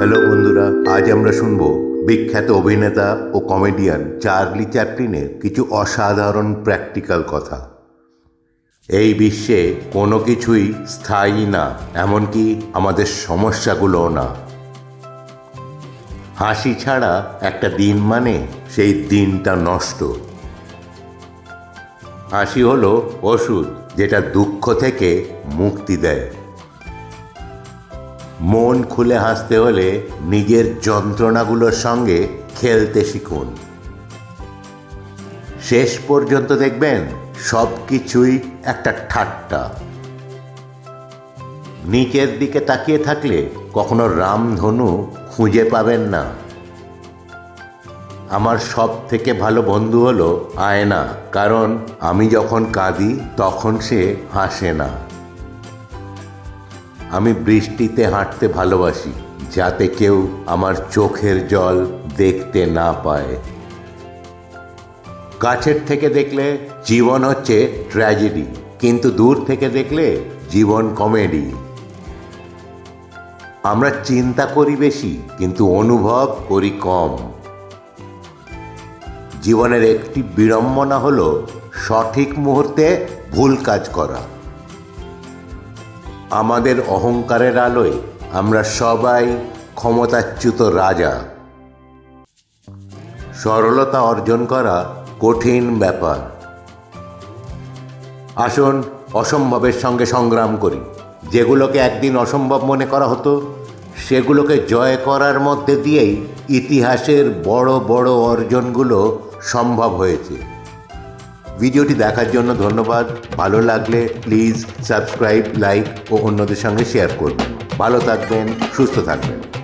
Hello বন্ধুরা, আজ আমরা শুনব বিখ্যাত অভিনেতা ও কমেডিয়ান চার্লি চ্যাপলিনের কিছু অসাধারণ প্র্যাকটিক্যাল কথা। এই বিশ্বে কোনো কিছুই স্থায়ী না, এমনকি আমাদের সমস্যাগুলোও না। হাসি ছাড়া একটা দিন মানে সেই দিনটা নষ্ট। হাসি হলো ওষুধ যেটা দুঃখ থেকে মুক্তি দেয়। মন খুলে হাসতে হলে নিজের যন্ত্রণাগুলোর সঙ্গে খেলতে শিখুন। শেষ পর্যন্ত দেখবেন সব কিছুই একটা ঠাট্টা। নিচের দিকে তাকিয়ে থাকলে কখনো রামধনু খুঁজে পাবেন না। আমার সব থেকে ভালো বন্ধু হলো আয়না, কারণ আমি যখন কাঁদি তখন সে হাসে না। আমি বৃষ্টিতে হাঁটতে ভালোবাসি, যাতে কেউ আমার চোখের জল দেখতে না পায়। কাছের থেকে দেখলে জীবন হচ্ছে ট্র্যাজেডি, কিন্তু দূর থেকে দেখলে জীবন কমেডি। আমরা চিন্তা করি বেশি, কিন্তু অনুভব করি কম। জীবনের একটি বিড়ম্বনা হলো সঠিক মুহূর্তে ভুল কাজ করা। আমাদের অহংকারের আলোয় আমরা সবাই ক্ষমতাচ্যুত রাজা। সরলতা অর্জন করা কঠিন ব্যাপার। আসুন অসম্ভবের সঙ্গে সংগ্রাম করি। যেগুলোকে একদিন অসম্ভব মনে করা হতো, সেগুলোকে জয় করার মধ্যে দিয়েই ইতিহাসের বড় বড় অর্জনগুলো সম্ভব হয়েছে। ভিডিওটি দেখার জন্য ধন্যবাদ। ভালো লাগলে প্লিজ সাবস্ক্রাইব লাইক ও অন্যদের সঙ্গে শেয়ার করবেন। ভালো থাকবেন, সুস্থ থাকবেন।